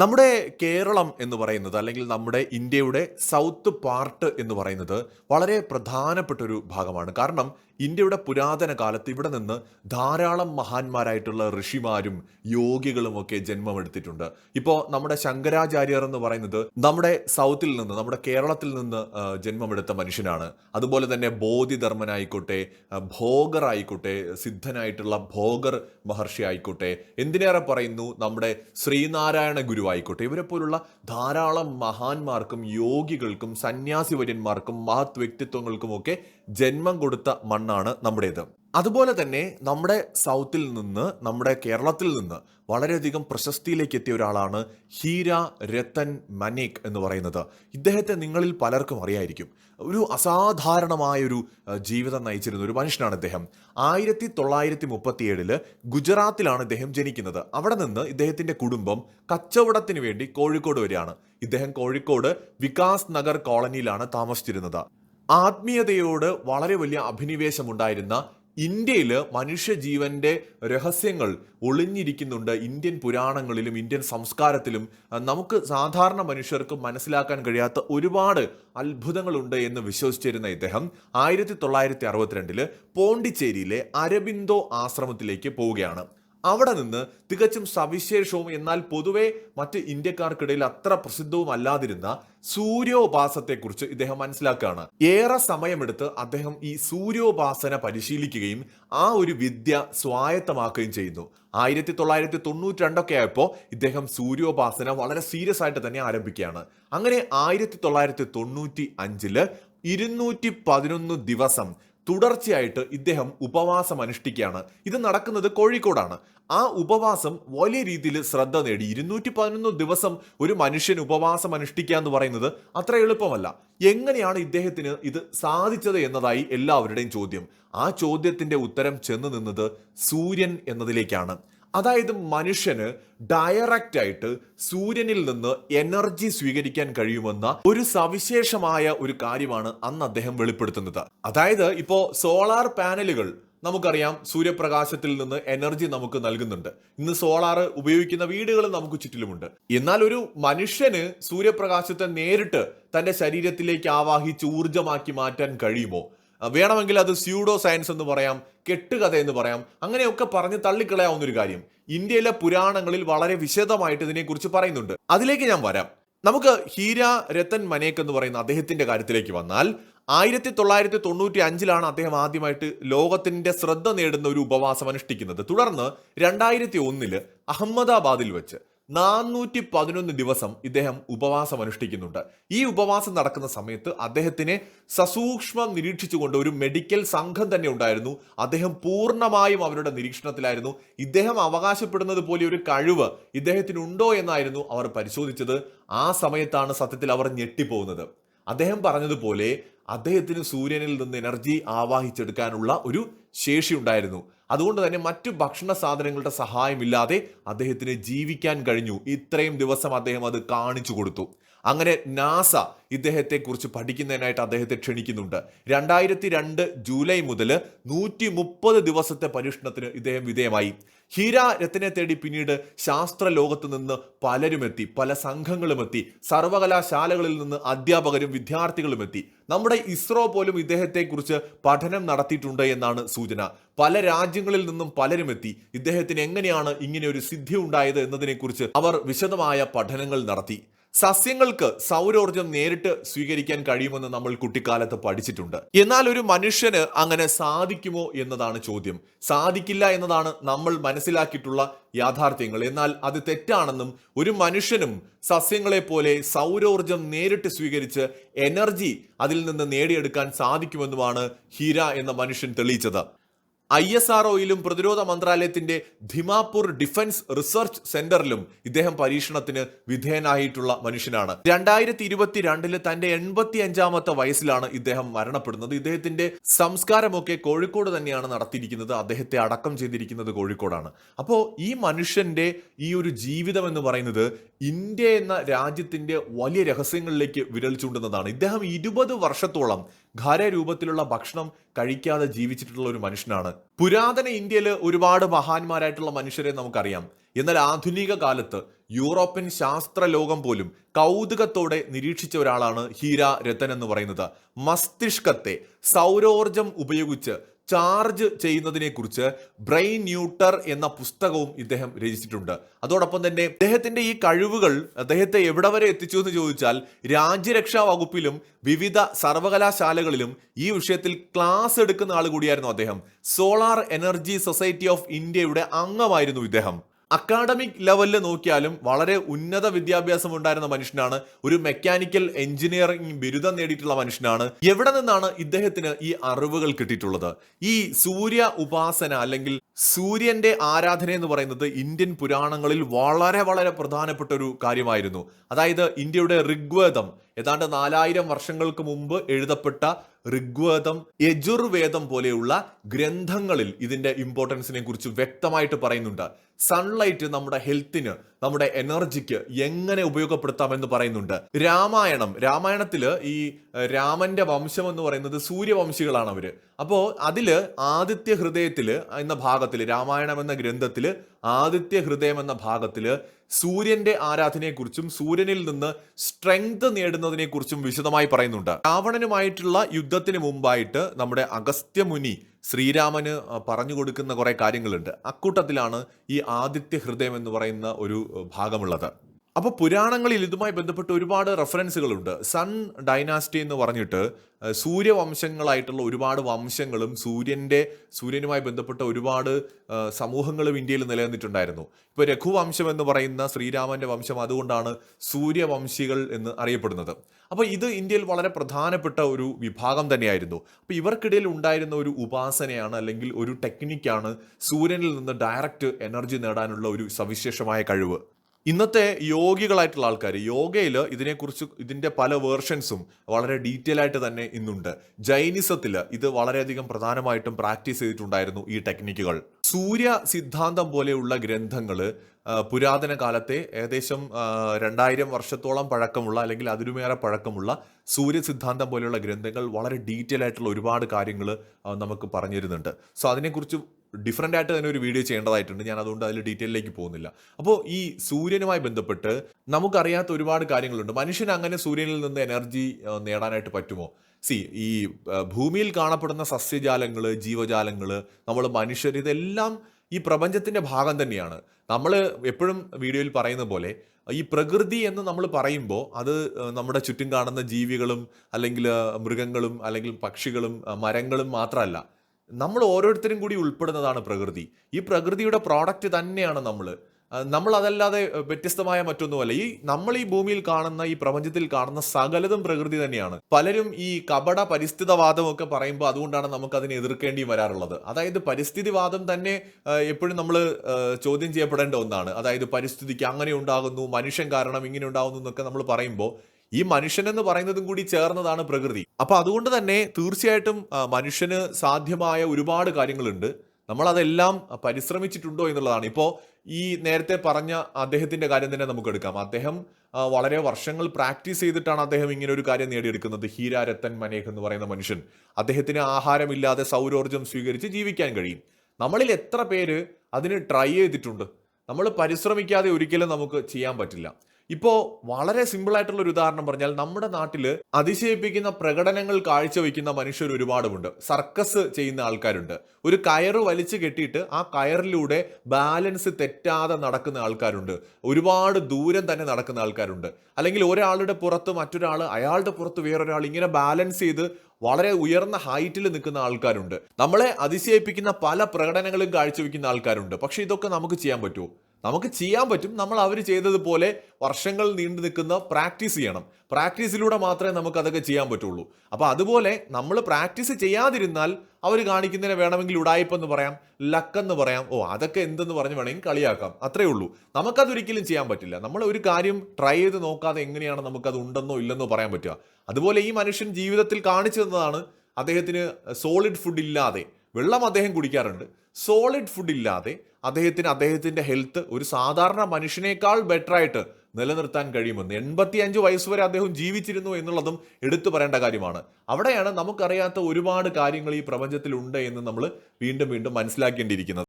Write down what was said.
നമ്മുടെ കേരളം എന്ന് പറയുന്നത് അല്ലെങ്കിൽ നമ്മുടെ ഇന്ത്യയുടെ സൗത്ത് പാർട്ട് എന്ന് പറയുന്നത് വളരെ പ്രധാനപ്പെട്ട ഒരു ഭാഗമാണ്. കാരണം ഇന്ത്യയുടെ പുരാതന കാലത്ത് ഇവിടെ നിന്ന് ധാരാളം മഹാന്മാരായിട്ടുള്ള ഋഷിമാരും യോഗികളും ഒക്കെ ജന്മമെടുത്തിട്ടുണ്ട്. ഇപ്പോൾ നമ്മുടെ ശങ്കരാചാര്യർ എന്ന് പറയുന്നത് നമ്മുടെ സൗത്തിൽ നിന്ന് നമ്മുടെ കേരളത്തിൽ നിന്ന് ജന്മമെടുത്ത മനുഷ്യനാണ്. അതുപോലെ തന്നെ ബോധിധർമ്മനായിക്കോട്ടെ ഭോഗർ ആയിക്കോട്ടെ സിദ്ധനായിട്ടുള്ള ഭോഗർ മഹർഷി ആയിക്കോട്ടെ എന്തിനേറെ പറയുന്നു? നമ്മുടെ ശ്രീനാരായണ ഗുരു ആയിക്കോട്ടെ ഇവരെ പോലുള്ള ധാരാളം മഹാന്മാർക്കും യോഗികൾക്കും സന്യാസിവര്യന്മാർക്കും മഹത് വ്യക്തിത്വങ്ങൾക്കുമൊക്കെ ജന്മം കൊടുത്ത മണ്ണാണ് നമ്മുടേത്. അതുപോലെ തന്നെ നമ്മുടെ സൗത്തിൽ നിന്ന് നമ്മുടെ കേരളത്തിൽ നിന്ന് വളരെയധികം പ്രശസ്തിയിലേക്ക് എത്തിയ ഒരാളാണ് ഹീര രത്തൻ മനേക് എന്ന് പറയുന്നത്. ഇദ്ദേഹത്തെ നിങ്ങളിൽ പലർക്കും അറിയായിരിക്കും. ഒരു അസാധാരണമായ ഒരു ജീവിതം നയിച്ചിരുന്ന ഒരു മനുഷ്യനാണ് ഇദ്ദേഹം. ആയിരത്തി തൊള്ളായിരത്തി മുപ്പത്തിയേഴിൽ ഗുജറാത്തിലാണ് ഇദ്ദേഹം ജനിക്കുന്നത്. അവിടെ നിന്ന് ഇദ്ദേഹത്തിന്റെ കുടുംബം കച്ചവടത്തിന് വേണ്ടി കോഴിക്കോട് വരികയാണ് ഇദ്ദേഹം കോഴിക്കോട് വികാസ് നഗർ കോളനിയിലാണ് താമസിച്ചിരുന്നത്. ആത്മീയതയോട് വളരെ വലിയ അഭിനിവേശമുണ്ടായിരുന്ന ഇന്ത്യയിൽ മനുഷ്യജീവന്റെ രഹസ്യങ്ങൾ ഒളിഞ്ഞിരിക്കുന്നുണ്ട്. ഇന്ത്യൻ പുരാണങ്ങളിലും ഇന്ത്യൻ സംസ്കാരത്തിലും. നമുക്ക് സാധാരണ മനുഷ്യർക്ക് മനസ്സിലാക്കാൻ കഴിയാത്ത ഒരുപാട് അത്ഭുതങ്ങളുണ്ട് എന്ന് വിശ്വസിച്ചിരുന്ന ഇദ്ദേഹം ആയിരത്തി തൊള്ളായിരത്തി അറുപത്തിരണ്ടിൽ പോണ്ടിച്ചേരിയിലെ അരബിന്ദോ ആശ്രമത്തിലേക്ക് പോവുകയാണ്. അവിടെ നിന്ന് തികച്ചും സവിശേഷവും എന്നാൽ പൊതുവെ മറ്റ് ഇന്ത്യക്കാർക്കിടയിൽ അത്ര പ്രസിദ്ധവും അല്ലാതിരുന്ന സൂര്യോപാസത്തെക്കുറിച്ച് ഇദ്ദേഹം മനസ്സിലാക്കുകയാണ്. ഏറെ സമയമെടുത്ത് അദ്ദേഹം ഈ സൂര്യോപാസന പരിശീലിക്കുകയും ആ ഒരു വിദ്യ സ്വായത്തമാക്കുകയും ചെയ്യുന്നു. ആയിരത്തി തൊള്ളായിരത്തി തൊണ്ണൂറ്റി രണ്ടൊക്കെ ആയപ്പോൾ ഇദ്ദേഹം സൂര്യോപാസന വളരെ സീരിയസ് ആയിട്ട് തന്നെ ആരംഭിക്കുകയാണ്. അങ്ങനെ ആയിരത്തി തൊള്ളായിരത്തി തൊണ്ണൂറ്റി അഞ്ചിൽ ഇരുന്നൂറ്റി പതിനൊന്ന് ദിവസം തുടർച്ചയായിട്ട് ഇദ്ദേഹം ഉപവാസം അനുഷ്ഠിക്കുകയാണ്. ഇത് നടക്കുന്നത് കോഴിക്കോടാണ്. ആ ഉപവാസം വലിയ രീതിയിൽ ശ്രദ്ധ നേടി. ഇരുന്നൂറ്റി പതിനൊന്ന് ദിവസം ഒരു മനുഷ്യൻ ഉപവാസം അനുഷ്ഠിക്കുക എന്ന് പറയുന്നത് അത്ര എളുപ്പമല്ല. എങ്ങനെയാണ് ഇദ്ദേഹത്തിന് ഇത് സാധിച്ചത് എന്നതായി എല്ലാവരുടെയും ചോദ്യം. ആ ചോദ്യത്തിന്റെ ഉത്തരം ചെന്ന് നിന്നത് സൂര്യൻ എന്നതിലേക്കാണ്. അതായത് മനുഷ്യന് ഡയറക്റ്റ് ആയിട്ട് സൂര്യനിൽ നിന്ന് എനർജി സ്വീകരിക്കാൻ കഴിയുമെന്ന ഒരു സവിശേഷമായ ഒരു കാര്യമാണ് അന്ന് അദ്ദേഹം വെളിപ്പെടുത്തുന്നത്. അതായത് ഇപ്പോ സോളാർ പാനലുകൾ നമുക്കറിയാം സൂര്യപ്രകാശത്തിൽ നിന്ന് എനർജി നമുക്ക് നൽകുന്നുണ്ട്. ഇന്ന് സോളാർ ഉപയോഗിക്കുന്ന വീടുകൾ നമുക്ക് ചുറ്റിലുമുണ്ട്. എന്നാൽ ഒരു മനുഷ്യന് സൂര്യപ്രകാശത്തെ നേരിട്ട് തന്റെ ശരീരത്തിലേക്ക് ആവാഹിച്ച് ഊർജമാക്കി മാറ്റാൻ കഴിയുമോ? വേണമെങ്കിൽ അത് സ്യൂഡോ സയൻസ് എന്ന് പറയാം കെട്ടുകഥ എന്ന് പറയാം അങ്ങനെയൊക്കെ പറഞ്ഞ് തള്ളിക്കളയാവുന്ന ഒരു കാര്യം. ഇന്ത്യയിലെ പുരാണങ്ങളിൽ വളരെ വിശദമായിട്ട് ഇതിനെക്കുറിച്ച് പറയുന്നുണ്ട്. അതിലേക്ക് ഞാൻ വരാം. നമുക്ക് ഹീര രത്തൻ മനേക് എന്ന് പറയുന്ന അദ്ദേഹത്തിന്റെ കാര്യത്തിലേക്ക് വന്നാൽ ആയിരത്തി തൊള്ളായിരത്തി തൊണ്ണൂറ്റി അഞ്ചിലാണ് അദ്ദേഹം ആദ്യമായിട്ട് ലോകത്തിന്റെ ശ്രദ്ധ നേടുന്ന ഒരു ഉപവാസം അനുഷ്ഠിക്കുന്നത്. തുടർന്ന് രണ്ടായിരത്തി ഒന്നിൽ അഹമ്മദാബാദിൽ വെച്ച് നാനൂറ്റി പതിനൊന്ന് ദിവസം ഇദ്ദേഹം ഉപവാസം അനുഷ്ഠിക്കുന്നുണ്ട് ഈ ഉപവാസം നടക്കുന്ന സമയത്ത് അദ്ദേഹത്തിനെ സസൂക്ഷ്മം നിരീക്ഷിച്ചുകൊണ്ട് ഒരു മെഡിക്കൽ സംഘം തന്നെ ഉണ്ടായിരുന്നു. അദ്ദേഹം പൂർണമായും അവരുടെ നിരീക്ഷണത്തിലായിരുന്നു. ഇദ്ദേഹം അവകാശപ്പെടുന്നത് പോലെ ഒരു കഴിവ് ഇദ്ദേഹത്തിനുണ്ടോ എന്നായിരുന്നു അവർ പരിശോധിച്ചത്. ആ സമയത്താണ് സത്യത്തിൽ അവർ ഞെട്ടിപ്പോകുന്നത്. അദ്ദേഹം പറഞ്ഞതുപോലെ അദ്ദേഹത്തിന് സൂര്യനിൽ നിന്ന് എനർജി ആവാഹിച്ചെടുക്കാനുള്ള ഒരു ശേഷി ഉണ്ടായിരുന്നു. അതുകൊണ്ട് തന്നെ മറ്റു ഭക്ഷണ സാധനങ്ങളുടെ സഹായമില്ലാതെ അദ്ദേഹത്തിന് ജീവിക്കാൻ കഴിഞ്ഞു. ഇത്രയും ദിവസം അദ്ദേഹം അത് കാണിച്ചു കൊടുത്തു. അങ്ങനെ നാസ ഇദ്ദേഹത്തെ കുറിച്ച് പഠിക്കുന്നതിനായിട്ട് അദ്ദേഹത്തെ ക്ഷണിക്കുന്നുണ്ട്. രണ്ടായിരത്തി രണ്ട് ജൂലൈ മുതൽ നൂറ്റി മുപ്പത് ദിവസത്തെ പരീക്ഷണത്തിന് ഇദ്ദേഹം വിധേയമായി. ഹീര രത്നെ തേടി പിന്നീട് ശാസ്ത്ര ലോകത്ത് നിന്ന് പലരും എത്തി പല സംഘങ്ങളും എത്തി സർവകലാശാലകളിൽ നിന്ന് അധ്യാപകരും വിദ്യാർത്ഥികളും എത്തി നമ്മുടെ ഇസ്രോ പോലും ഇദ്ദേഹത്തെക്കുറിച്ച് പഠനം നടത്തിയിട്ടുണ്ട് എന്നാണ് സൂചന. പല രാജ്യങ്ങളിൽ നിന്നും പലരും എത്തി ഇദ്ദേഹത്തിന് എങ്ങനെയാണ് ഇങ്ങനെ ഒരു സിദ്ധി ഉണ്ടായത് എന്നതിനെക്കുറിച്ച് അവർ വിശദമായ പഠനങ്ങൾ നടത്തി. സസ്യങ്ങൾക്ക് സൗരോർജം നേരിട്ട് സ്വീകരിക്കാൻ കഴിയുമെന്ന് നമ്മൾ കുട്ടിക്കാലത്ത് പഠിച്ചിട്ടുണ്ട്. എന്നാൽ ഒരു മനുഷ്യന് അങ്ങനെ സാധിക്കുമോ എന്നതാണ് ചോദ്യം. സാധിക്കില്ല എന്നതാണ് നമ്മൾ മനസ്സിലാക്കിയിട്ടുള്ള യാഥാർത്ഥ്യങ്ങൾ. എന്നാൽ അത് തെറ്റാണെന്നും ഒരു മനുഷ്യനും സസ്യങ്ങളെ പോലെ സൗരോർജം നേരിട്ട് സ്വീകരിച്ച് എനർജി അതിൽ നിന്ന് നേടിയെടുക്കാൻ സാധിക്കുമെന്നുമാണ് ഹീര എന്ന മനുഷ്യൻ തെളിയിച്ചത്. ഐ എസ് ആർ ഒയിലും പ്രതിരോധ മന്ത്രാലയത്തിന്റെ ധിമാപൂർ ഡിഫൻസ് റിസർച്ച് സെന്ററിലും ഇദ്ദേഹം പരീക്ഷണത്തിന് വിധേയനായിട്ടുള്ള മനുഷ്യനാണ്. രണ്ടായിരത്തി ഇരുപത്തിരണ്ടിൽ തന്റെ എൺപത്തി അഞ്ചാമത്തെ വയസ്സിലാണ് ഇദ്ദേഹം മരണപ്പെടുന്നത്. ഇദ്ദേഹത്തിന്റെ സംസ്കാരമൊക്കെ കോഴിക്കോട് തന്നെയാണ് നടത്തിയിരിക്കുന്നത്. അദ്ദേഹത്തെ അടക്കം ചെയ്തിരിക്കുന്നത് കോഴിക്കോടാണ്. അപ്പോൾ ഈ മനുഷ്യന്റെ ഈ ഒരു ജീവിതം എന്ന് പറയുന്നത് ഇന്ത്യ എന്ന രാജ്യത്തിന്റെ വലിയ രഹസ്യങ്ങളിലേക്ക് വിരൽ ചൂണ്ടുന്നതാണ്. ഇദ്ദേഹം ഇരുപത് വർഷത്തോളം ഖരരൂപത്തിലുള്ള ഭക്ഷണം കഴിക്കാതെ ജീവിച്ചിട്ടുള്ള ഒരു മനുഷ്യനാണ്. പുരാതന ഇന്ത്യയിൽ ഒരുപാട് മഹാന്മാരായിട്ടുള്ള മനുഷ്യരെ നമുക്കറിയാം. എന്നാൽ ആധുനിക കാലത്ത് യൂറോപ്യൻ ശാസ്ത്ര ലോകം പോലും കൗതുകത്തോടെ നിരീക്ഷിച്ച ഒരാളാണ് ഹീര രത്തൻ എന്ന് പറയുന്നത്. മസ്തിഷ്കത്തെ സൗരോർജം ഉപയോഗിച്ച് ചാർജ് ചെയ്യുന്നതിനെക്കുറിച്ച് ബ്രെയിൻ ന്യൂട്ടർ എന്ന പുസ്തകവും ഇദ്ദേഹം രചിച്ചിട്ടുണ്ട്. അതോടൊപ്പം തന്നെ അദ്ദേഹത്തിന്റെ ഈ കഴിവുകൾ അദ്ദേഹത്തെ എവിടെ വരെ എത്തിച്ചു എന്ന് ചോദിച്ചാൽ രാജ്യരക്ഷാ വകുപ്പിലും വിവിധ സർവകലാശാലകളിലും ഈ വിഷയത്തിൽ ക്ലാസ് എടുക്കുന്ന ആൾ കൂടിയായിരുന്നു അദ്ദേഹം. സോളാർ എനർജി സൊസൈറ്റി ഓഫ് ഇന്ത്യയുടെ അംഗമായിരുന്നു ഇദ്ദേഹം. അക്കാഡമിക് ലെവലിൽ നോക്കിയാലും വളരെ ഉന്നത വിദ്യാഭ്യാസം ഉണ്ടായിരുന്ന മനുഷ്യനാണ്. ഒരു മെക്കാനിക്കൽ എഞ്ചിനീയറിംഗ് ബിരുദം നേടിയിട്ടുള്ള മനുഷ്യനാണ്. എവിടെ നിന്നാണ് ഇദ്ദേഹത്തിന് ഈ അറിവുകൾ കിട്ടിയിട്ടുള്ളത്? ഈ സൂര്യ ഉപാസന അല്ലെങ്കിൽ സൂര്യന്റെ ആരാധന എന്ന് പറയുന്നത് ഇന്ത്യൻ പുരാണങ്ങളിൽ വളരെ വളരെ പ്രധാനപ്പെട്ട ഒരു കാര്യമായിരുന്നു. അതായത് ഇന്ത്യയുടെ ഋഗ്വേദം. ഏതാണ്ട് നാലായിരം വർഷങ്ങൾക്ക് മുമ്പ് എഴുതപ്പെട്ട ഋഗ്വേദം യജുർവേദം പോലെയുള്ള ഗ്രന്ഥങ്ങളിൽ ഇതിന്റെ ഇമ്പോർട്ടൻസിനെ കുറിച്ച് വ്യക്തമായിട്ട് പറയുന്നുണ്ട്. സൺലൈറ്റ് നമ്മുടെ ഹെൽത്തിന് നമ്മുടെ എനർജിക്ക് എങ്ങനെ ഉപയോഗപ്പെടുത്താമെന്ന് പറയുന്നുണ്ട്. രാമായണം രാമായണത്തിൽ ഈ രാമന്റെ വംശം എന്ന് പറയുന്നത് സൂര്യവംശികളാണ് അവർ. അപ്പോ അതിൽ ആദിത്യ ഹൃദയത്തിൽ എന്ന ഭാഗത്തിൽ രാമായണം എന്ന ഗ്രന്ഥത്തിൽ ആദിത്യ ഹൃദയം എന്ന ഭാഗത്തിൽ സൂര്യന്റെ ആരാധനയെക്കുറിച്ചും സൂര്യനിൽ നിന്ന് സ്ട്രെങ്ത് നേടുന്നതിനെ കുറിച്ചും വിശദമായി പറയുന്നുണ്ട്. രാവണനുമായിട്ടുള്ള യുദ്ധത്തിന് മുമ്പായിട്ട് നമ്മുടെ അഗസ്ത്യമുനി ശ്രീരാമന് പറഞ്ഞു കൊടുക്കുന്ന കുറേ കാര്യങ്ങളുണ്ട്. അക്കൂട്ടത്തിലാണ് ഈ ആദിത്യ ഹൃദയം എന്ന് പറയുന്ന ഒരു ഭാഗമുള്ളത്. അപ്പോൾ പുരാണങ്ങളിൽ ഇതുമായി ബന്ധപ്പെട്ട് ഒരുപാട് റെഫറൻസുകളുണ്ട്. സൺ ഡൈനാസ്റ്റി എന്ന് പറഞ്ഞിട്ട് സൂര്യവംശങ്ങളായിട്ടുള്ള ഒരുപാട് വംശങ്ങളും സൂര്യന്റെ സൂര്യനുമായി ബന്ധപ്പെട്ട ഒരുപാട് സമൂഹങ്ങളും ഇന്ത്യയിൽ നിലനിന്നിട്ടുണ്ടായിരുന്നു. ഇപ്പോൾ രഘുവംശം എന്ന് പറയുന്ന ശ്രീരാമന്റെ വംശം അതുകൊണ്ടാണ് സൂര്യവംശികൾ എന്ന് അറിയപ്പെടുന്നത്. അപ്പോൾ ഇത് ഇന്ത്യയിൽ വളരെ പ്രധാനപ്പെട്ട ഒരു വിഭാഗം തന്നെയായിരുന്നു. അപ്പോൾ ഇവർക്കിടയിൽ ഉണ്ടായിരുന്ന ഒരു ഉപാസനയാണ് അല്ലെങ്കിൽ ഒരു ടെക്നിക്കാണ് സൂര്യനിൽ നിന്ന് ഡയറക്റ്റ് എനർജി നേടാനുള്ള ഒരു സവിശേഷമായ കഴിവ്. ഇന്നത്തെ യോഗികളായിട്ടുള്ള ആൾക്കാർ യോഗയിൽ ഇതിനെക്കുറിച്ച് ഇതിന്റെ പല വേർഷൻസും വളരെ ഡീറ്റെയിൽ ആയിട്ട് തന്നെ ഇന്നുണ്ട്. ജൈനിസത്തിൽ ഇത് വളരെയധികം പ്രധാനമായിട്ടും പ്രാക്ടീസ് ചെയ്തിട്ടുണ്ടായിരുന്നു ഈ ടെക്നിക്കുകൾ. സൂര്യ സിദ്ധാന്തം പോലെയുള്ള ഗ്രന്ഥങ്ങൾ പുരാതന കാലത്തെ ഏകദേശം രണ്ടായിരം വർഷത്തോളം പഴക്കമുള്ള അല്ലെങ്കിൽ അതിലുമേറെ പഴക്കമുള്ള സൂര്യ സിദ്ധാന്തം പോലെയുള്ള ഗ്രന്ഥങ്ങൾ വളരെ ഡീറ്റെയിൽ ആയിട്ടുള്ള ഒരുപാട് കാര്യങ്ങൾ നമുക്ക് പറഞ്ഞു തരുന്നുണ്ട് സോ അതിനെക്കുറിച്ച് ഡിഫറെന്റ് ആയിട്ട് തന്നെ ഒരു വീഡിയോ ചെയ്യേണ്ടതായിട്ടുണ്ട്. ഞാൻ അതുകൊണ്ട് അതിൽ ഡീറ്റെയിലേക്ക് പോകുന്നില്ല. അപ്പോൾ ഈ സൂര്യനുമായി ബന്ധപ്പെട്ട് നമുക്കറിയാത്ത ഒരുപാട് കാര്യങ്ങളുണ്ട്. മനുഷ്യൻ അങ്ങനെ സൂര്യനിൽ നിന്ന് എനർജി നേടാനായിട്ട് പറ്റുമോ? സി ഈ ഭൂമിയിൽ കാണപ്പെടുന്ന സസ്യജാലങ്ങൾ ജീവജാലങ്ങൾ നമ്മൾ മനുഷ്യർ ഇതെല്ലാം ഈ പ്രപഞ്ചത്തിന്റെ ഭാഗം തന്നെയാണ്. നമ്മൾ എപ്പോഴും വീഡിയോയിൽ പറയുന്ന പോലെ ഈ പ്രകൃതി എന്ന് നമ്മൾ പറയുമ്പോൾ അത് നമ്മുടെ ചുറ്റും കാണുന്ന ജീവികളും അല്ലെങ്കിൽ മൃഗങ്ങളും അല്ലെങ്കിൽ പക്ഷികളും മരങ്ങളും മാത്രമല്ല. നമ്മൾ ഓരോരുത്തരും കൂടി ഉൾപ്പെടുന്നതാണ് പ്രകൃതി. ഈ പ്രകൃതിയുടെ പ്രോഡക്റ്റ് തന്നെയാണ് നമ്മൾ. നമ്മൾ അതല്ലാതെ വ്യത്യസ്തമായ മറ്റൊന്നുമല്ല. ഈ നമ്മൾ ഈ ഭൂമിയിൽ കാണുന്ന ഈ പ്രപഞ്ചത്തിൽ കാണുന്ന സകലതും പ്രകൃതി തന്നെയാണ്. പലരും ഈ കപട പരിസ്ഥിതിവാദമൊക്കെ പറയുമ്പോൾ അതുകൊണ്ടാണ് നമുക്ക് അതിനെ എതിർക്കേണ്ടി വരാറുള്ളത്. അതായത് പരിസ്ഥിതിവാദം തന്നെ എപ്പോഴും നമ്മൾ ചോദ്യം ചെയ്യപ്പെടേണ്ട ഒന്നാണ്. അതായത് പരിസ്ഥിതിക്ക് അങ്ങനെ ഉണ്ടാകുന്നു മനുഷ്യൻ കാരണം ഇങ്ങനെ ഉണ്ടാകുന്നു എന്നൊക്കെ നമ്മൾ പറയുമ്പോൾ ഈ മനുഷ്യൻ എന്ന് പറയുന്നതും കൂടി ചേർന്നതാണ് പ്രകൃതി. അപ്പൊ അതുകൊണ്ട് തന്നെ തീർച്ചയായിട്ടും മനുഷ്യന് സാധ്യമായ ഒരുപാട് കാര്യങ്ങളുണ്ട്. നമ്മൾ അതെല്ലാം പരിശ്രമിച്ചിട്ടുണ്ടോ എന്നുള്ളതാണ്. ഇപ്പോൾ ഈ നേരത്തെ പറഞ്ഞ അദ്ദേഹത്തിന്റെ കാര്യം തന്നെ നമുക്ക് എടുക്കാം. അദ്ദേഹം വളരെ വർഷങ്ങൾ പ്രാക്ടീസ് ചെയ്തിട്ടാണ് അദ്ദേഹം ഇങ്ങനെ ഒരു കാര്യം നേടിയെടുക്കുന്നത്. ഹീരാരത്തൻ മനേഹ് എന്ന് പറയുന്ന മനുഷ്യൻ. അദ്ദേഹത്തിന് ആഹാരമില്ലാതെ സൗരോർജം സ്വീകരിച്ച് ജീവിക്കാൻ കഴിയും. നമ്മളിൽ എത്ര പേര് അതിന് ട്രൈ ചെയ്തിട്ടുണ്ട്? നമ്മൾ പരിശ്രമിക്കാതെ ഒരിക്കലും നമുക്ക് ചെയ്യാൻ പറ്റില്ല. ഇപ്പോ വളരെ സിമ്പിൾ ആയിട്ടുള്ള ഒരു ഉദാഹരണം പറഞ്ഞാൽ നമ്മുടെ നാട്ടിൽ അതിശയിപ്പിക്കുന്ന പ്രകടനങ്ങൾ കാഴ്ചവെക്കുന്ന മനുഷ്യർ ഒരുപാടുമുണ്ട്. സർക്കസ് ചെയ്യുന്ന ആൾക്കാരുണ്ട്. ഒരു കയറ് വലിച്ചു കെട്ടിയിട്ട് ആ കയറിലൂടെ ബാലൻസ് തെറ്റാതെ നടക്കുന്ന ആൾക്കാരുണ്ട്. ഒരുപാട് ദൂരം തന്നെ നടക്കുന്ന ആൾക്കാരുണ്ട്. അല്ലെങ്കിൽ ഒരാളുടെ പുറത്ത് മറ്റൊരാൾ അയാളുടെ പുറത്ത് വേറൊരാൾ ഇങ്ങനെ ബാലൻസ് ചെയ്ത് വളരെ ഉയർന്ന ഹൈറ്റിൽ നിൽക്കുന്ന ആൾക്കാരുണ്ട്. നമ്മളെ അതിശയിപ്പിക്കുന്ന പല പ്രകടനങ്ങളും കാഴ്ചവെക്കുന്ന ആൾക്കാരുണ്ട്. പക്ഷെ ഇതൊക്കെ നമുക്ക് ചെയ്യാൻ പറ്റുമോ? നമുക്ക് ചെയ്യാൻ പറ്റും. നമ്മൾ അവർ ചെയ്തതുപോലെ വർഷങ്ങൾ നീണ്ടു നിൽക്കുന്ന പ്രാക്ടീസ് ചെയ്യണം. പ്രാക്ടീസിലൂടെ മാത്രമേ നമുക്ക് അതൊക്കെ ചെയ്യാൻ പറ്റുള്ളൂ. അപ്പോൾ അതുപോലെ നമ്മൾ പ്രാക്ടീസ് ചെയ്യാതിരുന്നാൽ അവർ കാണിക്കുന്നതിനെ വേണമെങ്കിൽ ഉടായ്പെന്ന് പറയാം ലക്കെന്ന് പറയാം. ഓ അതൊക്കെ എന്തെന്ന് പറഞ്ഞ് വേണമെങ്കിൽ കളിയാക്കാം. അത്രേ ഉള്ളൂ. നമുക്കതൊരിക്കലും ചെയ്യാൻ പറ്റില്ല. നമ്മൾ ഒരു കാര്യം ട്രൈ ചെയ്ത് നോക്കാതെ എങ്ങനെയാണ് നമുക്കത് ഉണ്ടെന്നോ ഇല്ലെന്നോ പറയാൻ പറ്റുക. അതുപോലെ ഈ മനുഷ്യൻ ജീവിതത്തിൽ കാണിച്ചു തന്നതാണ് അദ്ദേഹത്തിന് സോളിഡ് ഫുഡ് ഇല്ലാതെ. വെള്ളം അദ്ദേഹം കുടിക്കാറുണ്ട്. സോളിഡ് ഫുഡ് ഇല്ലാതെ അദ്ദേഹത്തിന് അദ്ദേഹത്തിന്റെ ഹെൽത്ത് ഒരു സാധാരണ മനുഷ്യനേക്കാൾ ബെറ്ററായിട്ട് നിലനിർത്താൻ കഴിയുമെന്ന്. എൺപത്തി അഞ്ച് വയസ്സ് വരെ അദ്ദേഹം ജീവിച്ചിരുന്നു എന്നുള്ളതും എടുത്തു പറയേണ്ട കാര്യമാണ്. അവിടെയാണ് നമുക്കറിയാത്ത ഒരുപാട് കാര്യങ്ങൾ ഈ പ്രപഞ്ചത്തിലുണ്ട് എന്ന് നമ്മൾ വീണ്ടും വീണ്ടും മനസ്സിലാക്കേണ്ടിയിരിക്കുന്നത്.